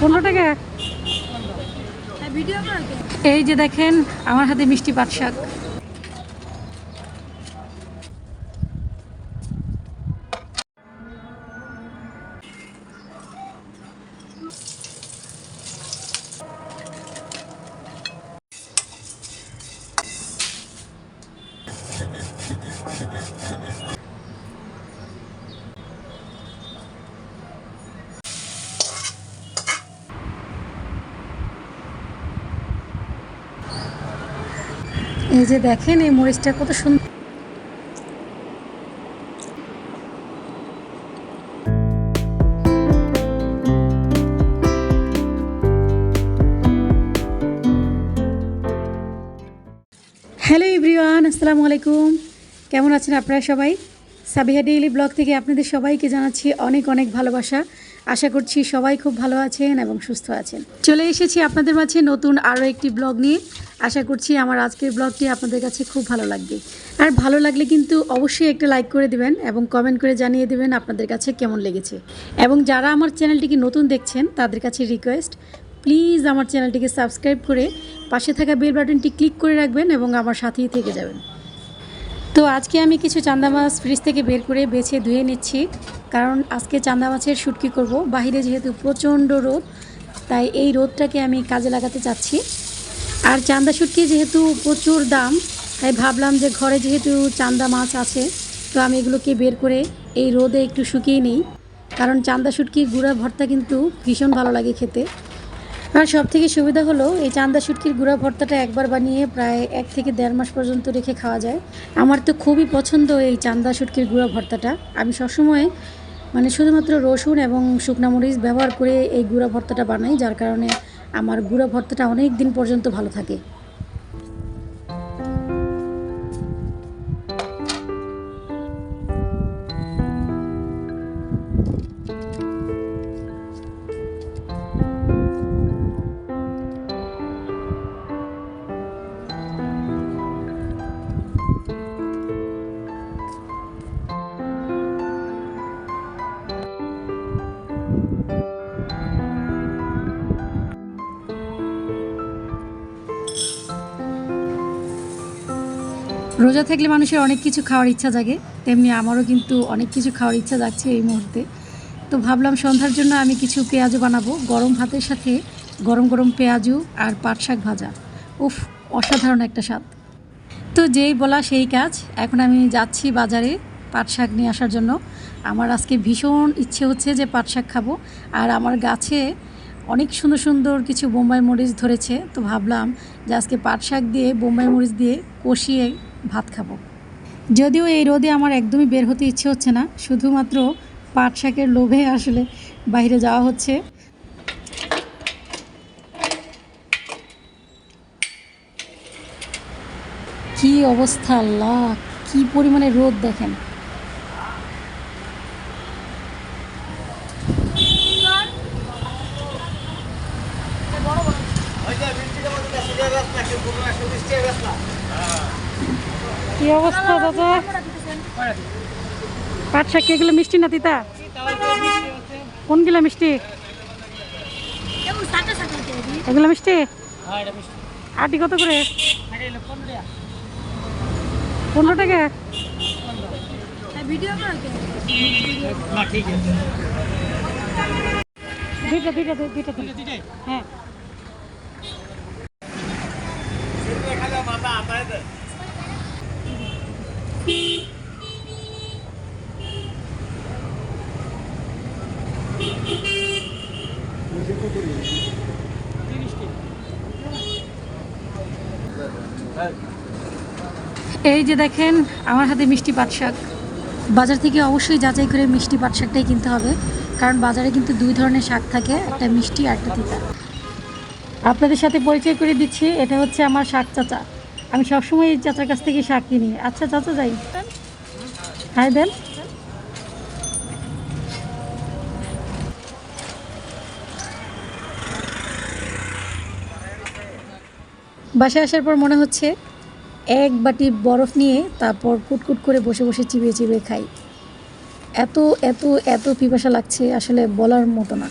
পনেরো টাকা। এই যে দেখেন আমার হাতে মিষ্টি পাট শাক। যে দেখেন এই মরিচটা কত সুন্দর। হ্যালো ইব্রিয়ান আসসালামু আলাইকুম। কেমন আছেন আপনারা সবাই? সাবিহা ডেইলি ব্লগ থেকে আপনাদের সবাইকে জানাচ্ছি অনেক অনেক ভালোবাসা। আশা করছি সবাই খুব ভালো আছেন এবং সুস্থ আছেন। চলে এসেছি আপনাদের মাঝে নতুন আরও একটি ব্লগ নিয়ে। আশা করছি আমার আজকের ব্লগটি আপনাদের কাছে খুব ভালো লাগবে। আর ভালো লাগলে কিন্তু অবশ্যই একটা লাইক করে দিবেন এবং কমেন্ট করে জানিয়ে দেবেন আপনাদের কাছে কেমন লেগেছে। এবং যারা আমার চ্যানেলটিকে নতুন দেখছেন, তাদের কাছে রিকোয়েস্ট প্লিজ আমার চ্যানেলটিকে সাবস্ক্রাইব করে পাশে থাকা বেল বাটনটি ক্লিক করে রাখবেন এবং আমার সাথেই থেকে যাবেন। তো আজকে আমি কিছু চান্দা মাছ ফ্রিজ থেকে বের করে বেছে ধুয়ে নিচ্ছি। কারণ আজকে চান্দা মাছের শুটকি করব। বাহিরে যেহেতু প্রচণ্ড রোদ, তাই এই রোদটাকে আমি কাজে লাগাতে চাচ্ছি। আর চান্দা শুটকি যেহেতু প্রচুর দাম, তাই ভাবলাম যে ঘরে যেহেতু চান্দা মাছ আছে, তো আমি এগুলোকে বের করে এই রোদে একটু শুকিয়ে নিই। কারণ চান্দা শুটকির গুঁড়া ভর্তা কিন্তু ভীষণ ভালো লাগে খেতে। আর সব থেকে সুবিধা হলো এই চান্দা শুটকির গুঁড়া ভর্তাটা একবার বানিয়ে প্রায় এক থেকে দেড় মাস পর্যন্ত রেখে খাওয়া যায়। আমার তো খুবই পছন্দ এই চান্দা শুটকির গুঁড়া ভর্তাটা। আমি সবসময় মানে শুধুমাত্র রসুন এবং শুকনা মরিচ ব্যবহার করে এই গুঁড়া ভর্তাটা বানাই, যার কারণে আমার গুঁড়া ভর্তাটা অনেক দিন পর্যন্ত ভালো থাকে। রোজা থাকলে মানুষের অনেক কিছু খাওয়ার ইচ্ছা জাগে, তেমনি আমারও কিন্তু অনেক কিছু খাওয়ার ইচ্ছা যাচ্ছে এই মুহূর্তে। তো ভাবলাম সন্ধ্যার জন্য আমি কিছু পেঁয়াজও বানাবো, গরম ভাতের সাথে গরম গরম পেঁয়াজু আর পাট শাক ভাজা। উফ, অসাধারণ একটা স্বাদ। তো যেই বলা সেই কাজ, এখন আমি যাচ্ছি বাজারে পাট শাক নিয়ে আসার জন্য। আমার আজকে ভীষণ ইচ্ছে হচ্ছে যে পাট শাক খাব, আর আমার গাছে অনেক সুন্দর সুন্দর কিছু বোম্বাই মরিচ ধরেছে। তো ভাবলাম যে আজকে পাট শাক দিয়ে বোম্বাই মরিচ দিয়ে কষিয়ে ভাত খাব। যদিও এই রোদে আমার একদমই বের হতে ইচ্ছে হচ্ছে না, শুধুমাত্র পাট শাকের লোভে আসলে বাইরে যাওয়া হচ্ছে। কি অবস্থা, আল্লাহ, কি পরিমাণে রোদ দেখেন। অবস্থা, দাদা? পাট শাক এগুলো মিষ্টি না তিতা? কোনগুলো মিষ্টি? এগুলো মিষ্টি? আটি কত করে? পনেরো টাকা? দুইটা দুইটা দুইটা দুইটা। হ্যাঁ। এই যে দেখেন, আমার হাতে মিষ্টি পাট শাক। বাজার থেকে অবশ্যই যাচাই করে মিষ্টি পাট শাকটাই কিনতে হবে, কারণ বাজারে কিন্তু দুই ধরনের শাক থাকে, একটা মিষ্টি আর একটা তিতা। আপনাদের সাথে পরিচয় করে দিচ্ছি, এটা হচ্ছে আমার শাক চাচা। আমি সবসময় এই চাচার কাছ থেকে শাক কিনি। আচ্ছা চাচা যাই। হাই দেন। বাসায় আসার পর মনে হচ্ছে এক বাটি বরফ নিয়ে তারপর কুটকুট করে বসে বসে চিবিয়ে চিবিয়ে খাই। এত এত এত পিপাসা লাগছে, আসলে বলার মতো না।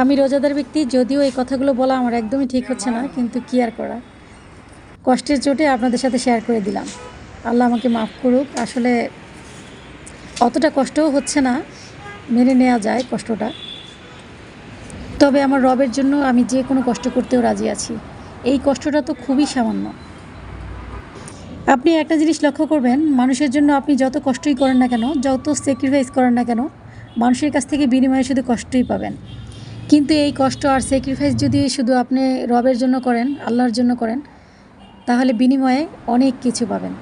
আমি রোজাদার ব্যক্তি, যদিও এই কথাগুলো বলা আমার একদমই ঠিক হচ্ছে না, কিন্তু কি আর করা। কষ্টের চোটে আপনাদের সাথে শেয়ার করে দিলাম। আল্লাহ আমাকে মাফ করুক। আসলে অতটা কষ্টও হচ্ছে না, মেনে নেওয়া যায় কষ্টটা। তবে আমার রবের জন্য আমি যে কোনো কষ্ট করতেও রাজি আছি। এই কষ্টটা তো খুবই সামান্য। আপনি একটা জিনিস লক্ষ্য করবেন, মানুষের জন্য আপনি যত কষ্টই করেন না কেন, যত স্যাক্রিফাইস করেন না কেন, মানুষের কাছ থেকে বিনিময়ে শুধু কষ্টই পাবেন। কিন্তু এই কষ্ট আর স্যাক্রিফাইস যদি শুধু আপনি রবের জন্য করেন, আল্লাহর জন্য করেন তাহলে বিনিময়ে অনেক কিছু পাবেন।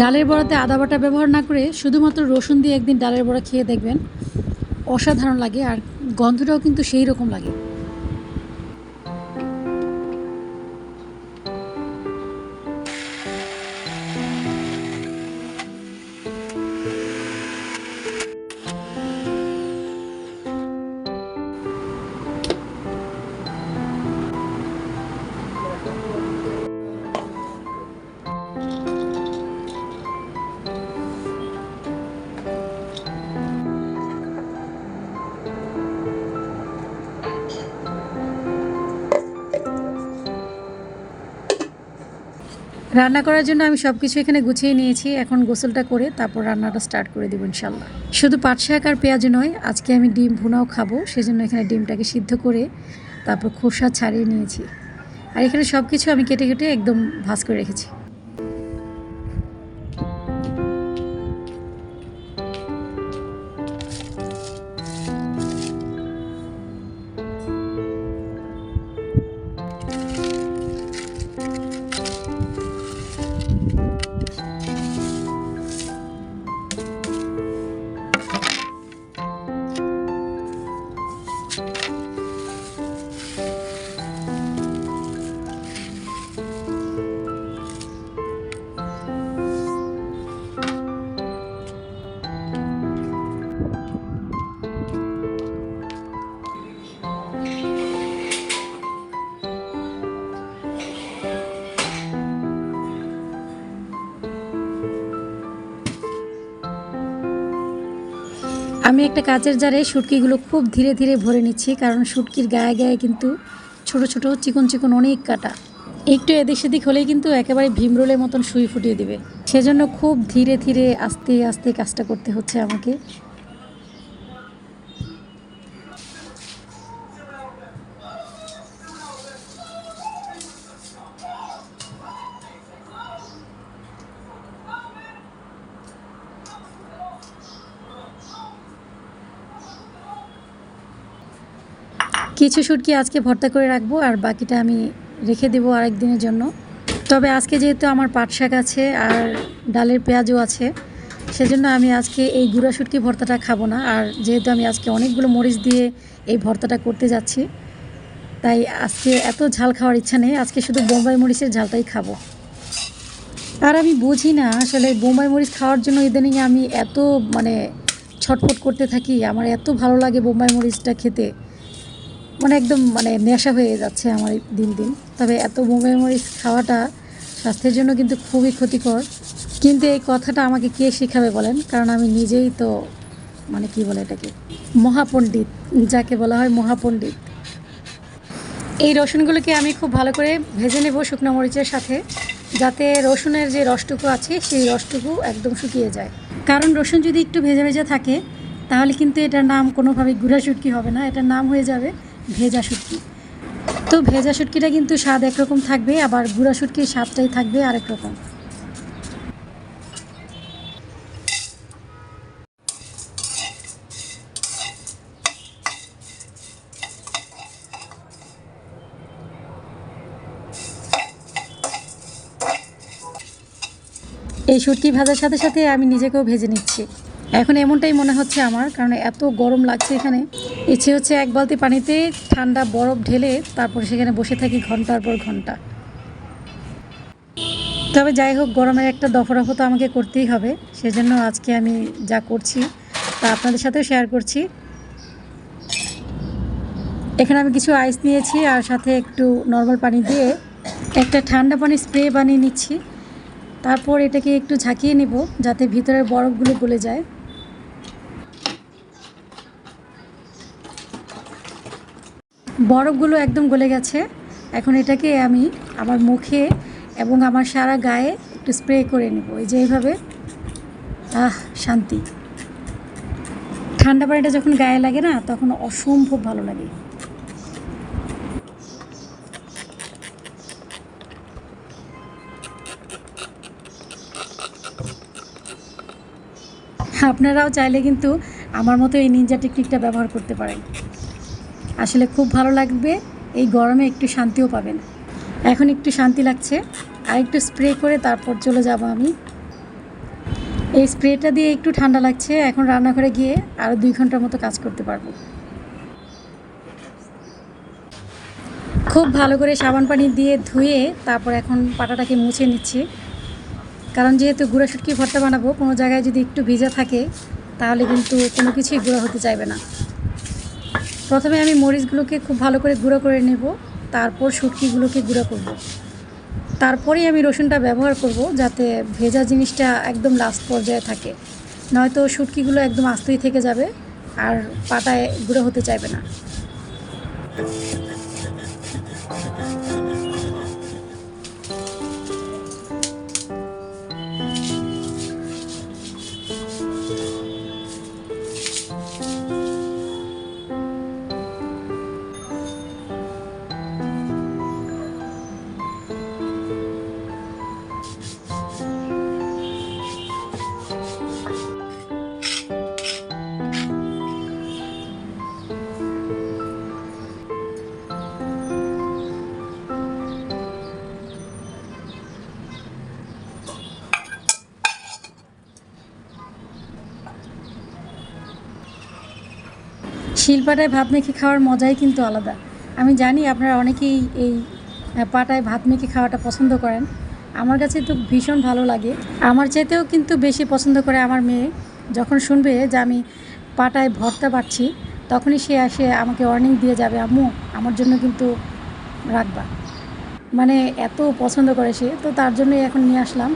ডালের বড়াতে আদা বাটা ব্যবহার না করে শুধুমাত্র রসুন দিয়ে একদিন ডালের বড়া খেয়ে দেখবেন। অসাধারণ লাগে আর গন্ধটাও কিন্তু সেই রকম লাগে। রান্না করার জন্য আমি সব কিছু এখানে গুছিয়ে নিয়েছি। এখন গোসলটা করে তারপর রান্নাটা স্টার্ট করে দেবো ইনশাল্লাহ। শুধু পাট শাক আর পেঁয়াজ নয়, আজকে আমি ডিম ভুনাও খাব, সেজন্য এখানে ডিমটাকে সিদ্ধ করে তারপর খোসা ছাড়িয়ে নিয়েছি। আর এখানে সব কিছু আমি কেটে কেটে একদম ভাজ করে রেখেছি। আমি একটা কাচের জারে শুটকিগুলো খুব ধীরে ধীরে ভরে নিচ্ছি, কারণ শুটকির গায়ে গায়ে কিন্তু ছোট ছোট চিকন চিকন অনেক কাটা। একটু এদিক সেদিক হলেই কিন্তু একেবারে ভীমরোলের মতন সুই ফুটিয়ে দিবে। সেজন্য খুব ধীরে ধীরে আস্তে আস্তে কাজটা করতে হচ্ছে আমাকে। কিছু শুটকি আজকে ভর্তা করে রাখব আর বাকিটা আমি রেখে দেবো আরেক দিনের জন্য। তবে আজকে যেহেতু আমার পাট শাক আছে আর ডালের পেঁয়াজও আছে, সেজন্য আমি আজকে এই গুঁড়া শুটকি ভর্তাটা খাব না। আর যেহেতু আমি আজকে অনেকগুলো মরিচ দিয়ে এই ভর্তাটা করতে যাচ্ছি, তাই আজকে এত ঝাল খাওয়ার ইচ্ছা নেই। আজকে শুধু বোম্বাই মরিচের ঝালটাই খাব। আর আমি বুঝি না আসলে বোম্বাই মরিচ খাওয়ার জন্য ইদানিং আমি এত মানে ছটফট করতে থাকি, আমার এত ভালো লাগে বোম্বাই মরিচটা খেতে। মানে একদম মানে নেশা হয়ে যাচ্ছে আমার দিন দিন। তবে এত বোম্বাই মরিচ খাওয়াটা স্বাস্থ্যের জন্য কিন্তু খুবই ক্ষতিকর। কিন্তু এই কথাটা আমাকে কে শেখাবে বলেন? কারণ আমি নিজেই তো মানে কি বলে এটাকে? মহাপণ্ডিত, যাকে বলা হয় মহাপণ্ডিত। এই রসুনগুলোকে আমি খুব ভালো করে ভেজে নেব শুকনো মরিচের সাথে, যাতে রসুনের যে রসটুকু আছে সেই রসটুকু একদম শুকিয়ে যায়। কারণ রসুন যদি একটু ভেজা ভেজা থাকে, তাহলে কিন্তু এটার নাম কোনোভাবে গুঁড়া শুটকি হবে না, এটার নাম হয়ে যাবে ভেজা শুটকি। তো ভেজা শুটকিটা কিন্তু স্বাদ একরকম থাকবে, আবার গুঁড়া শুটকির স্বাদটাই থাকবে আরেক রকম। এই শুটকি ভাজার সাথে সাথে আমি নিজেকেও ভেজে নিচ্ছি। এখন এমনটাই মনে হচ্ছে আমার, কারণ এত গরম লাগছে এখানে। ইচ্ছে হচ্ছে এক বালতি পানিতে ঠান্ডা বরফ ঢেলে তারপর সেখানে বসে থাকি ঘণ্টার পর ঘণ্টা। তবে যাই হোক, গরমের একটা দফরফ তো আমাকে করতেই হবে। সেজন্য আজকে আমি যা করছি তা আপনাদের সাথেও শেয়ার করছি। এখানে আমি কিছু আইস নিয়েছি আর সাথে একটু নর্মাল পানি দিয়ে একটা ঠান্ডা পানি স্প্রে বানিয়ে নিচ্ছি। তারপর এটাকে একটু ঝাঁকিয়ে নেব যাতে ভিতরের বরফগুলো গলে যায়। বরফগুলো একদম গলে গেছে। এখন এটাকে আমি আমার মুখে এবং আমার সারা গায়ে একটু স্প্রে করে নেব। এই যে এইভাবে। আহ, শান্তি। ঠান্ডা পানিটা যখন গায়ে লাগে না, তখন অসম্ভব ভালো লাগে। আপনারাও চাইলে কিন্তু আমার মতো এই নিনজা টেকনিকটা ব্যবহার করতে পারেন। আসলে খুব ভালো লাগবে, এই গরমে একটু শান্তিও পাবেন। এখন একটু শান্তি লাগছে আর একটু স্প্রে করে তারপর চলে যাব আমি। এই স্প্রেটা দিয়ে একটু ঠান্ডা লাগছে, এখন রান্নাঘরে গিয়ে আরও দুই ঘণ্টার মতো কাজ করতে পারব। খুব ভালো করে সাবান পানি দিয়ে ধুয়ে তারপর এখন পাটাটাকে মুছে নিচ্ছি। কারণ যেহেতু গুঁড়া শুটকি ভর্তা বানাবো, কোনো জায়গায় যদি একটু ভিজা থাকে, তাহলে কিন্তু কোনো কিছুই গুঁড়ো হতে চাইবে না। প্রথমে আমি মরিচগুলোকে খুব ভালো করে গুঁড়ো করে নেব, তারপর শুটকিগুলোকে গুঁড়ো করব। তারপরেই আমি রসুনটা ব্যবহার করব যাতে ভেজা জিনিসটা একদম লাস্ট পর্যায়ে থাকে নয়তো শুটকিগুলো একদম আস্তই থেকে যাবে আর পাটায় গুঁড়ো হতে চাইবে না শিলপাটায় ভাত মেখে খাওয়ার মজাই কিন্তু আলাদা। আমি জানি আপনারা অনেকেই এই পাটায় ভাত মেখে খাওয়াটা পছন্দ করেন। আমার কাছে তো ভীষণ ভালো লাগে। আমার চাইতেও কিন্তু বেশি পছন্দ করে আমার মেয়ে। যখন শুনবে যে আমি পাটায় ভর্তা পাচ্ছি তখনই সে আসে আমাকে ওয়ার্নিং দিয়ে যাবে, আম্মু, আমার জন্য কিন্তু রাখবা। মানে এত পছন্দ করে সে, তো তার জন্যই এখন নিয়ে আসলাম।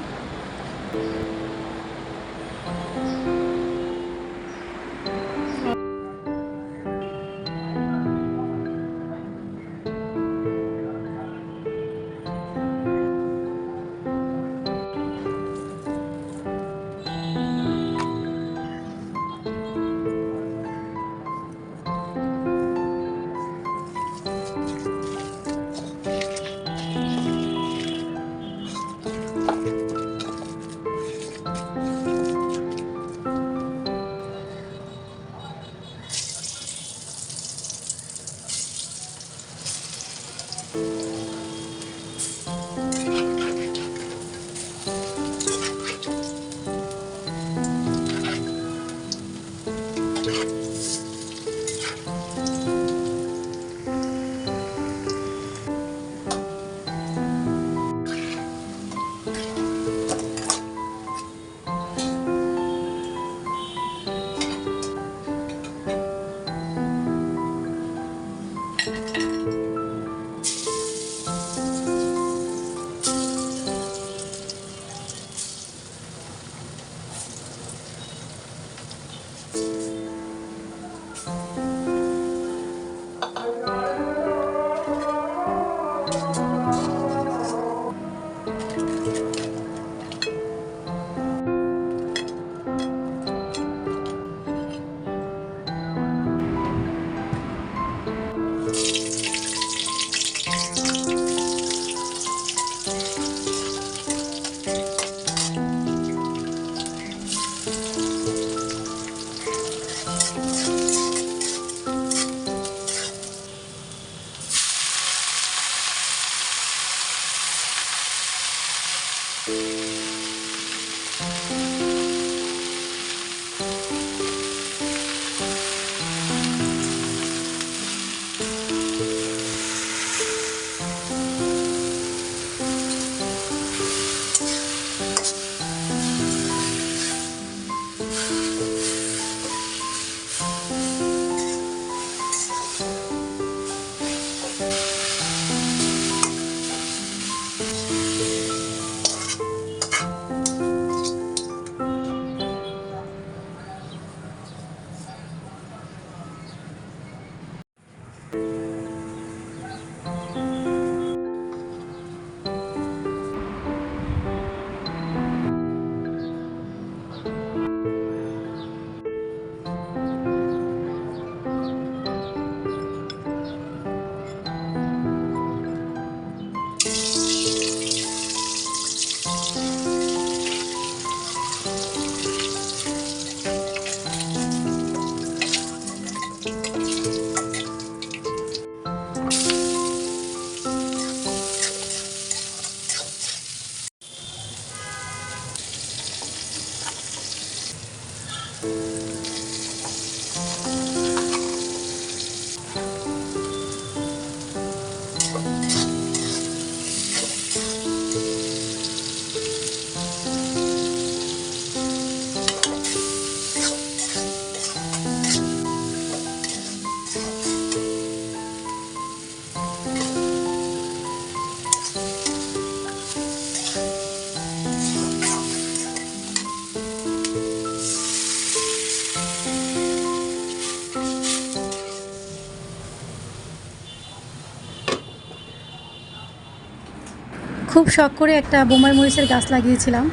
খুব শখ করে একটা বোম্বাই মরিচের গাছ লাগিয়েছিলাম।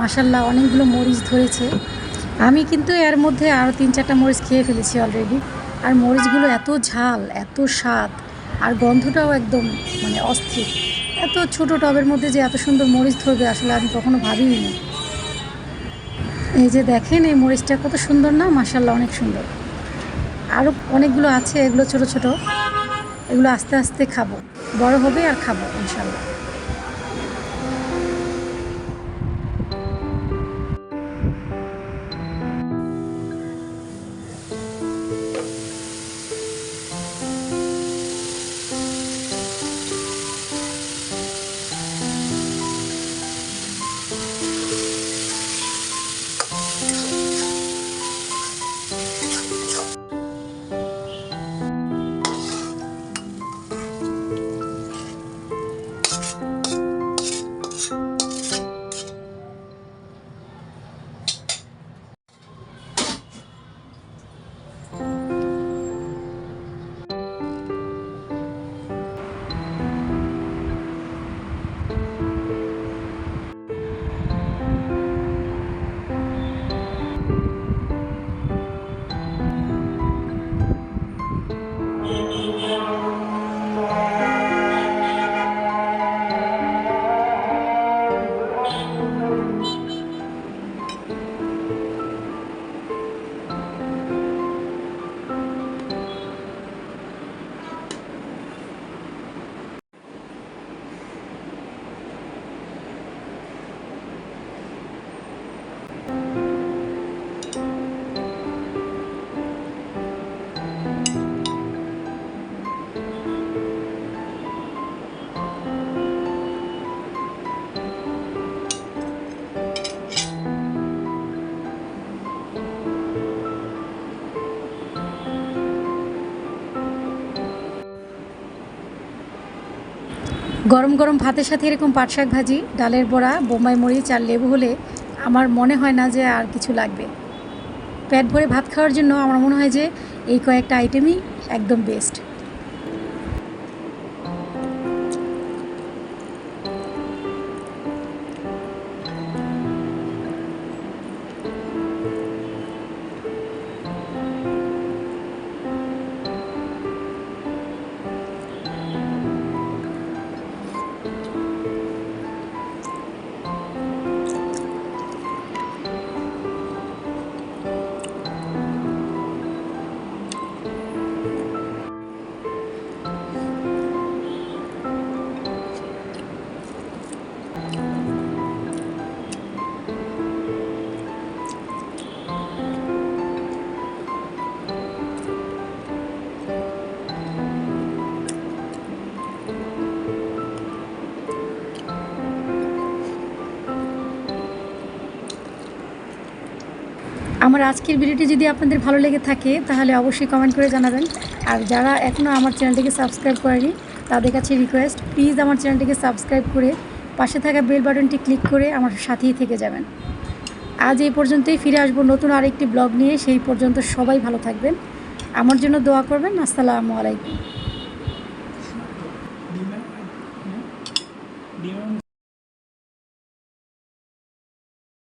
মাসাল্লাহ অনেকগুলো মরিচ ধরেছে। আমি কিন্তু এর মধ্যে আরও তিন চারটা মরিচ খেয়ে ফেলেছি অলরেডি আর মরিচগুলো এত ঝাল, এত স্বাদ, আর গন্ধটাও একদম মানে অস্থির। এত ছোট টবের মধ্যে যে এত সুন্দর মরিচ ধরবে আসলে আমি কখনো ভাবিনি। এই যে দেখেন, এই মরিচটা কত সুন্দর না? মাসাল্লাহ অনেক সুন্দর। আরও অনেকগুলো আছে, এগুলো ছোট ছোট। এগুলো আস্তে আস্তে খাব। বড় হবে আর খাব ইনশাল্লাহ গরম গরম ভাতের সাথে এরকম পাট শাক ভাজি, ডালের বড়া, বোম্বাই মরিচ আর লেবু হলে আমার মনে হয় না যে আর কিছু লাগবে। পেট ভরে ভাত খাওয়ার জন্য আমার মনে হয় যে এই কয়েকটা আইটেমই একদম বেস্ট আমার আজকের ভিডিওটি যদি আপনাদের ভালো লেগে থাকে, তাহলে অবশ্যই কমেন্ট করে জানাবেন। আর যারা এখনও আমার চ্যানেলটিকে সাবস্ক্রাইব করেনি, তাদের কাছে রিকোয়েস্ট প্লিজ আমার চ্যানেলটিকে সাবস্ক্রাইব করে পাশে থাকা বেল বাটনটি ক্লিক করে আমার সাথেই থেকে যাবেন। আজ এই পর্যন্তই, ফিরে আসব নতুন আরেকটি ব্লগ নিয়ে। সেই পর্যন্ত সবাই ভালো থাকবেন। আমার জন্য দোয়া করবেন। আসসালামু আলাইকুম।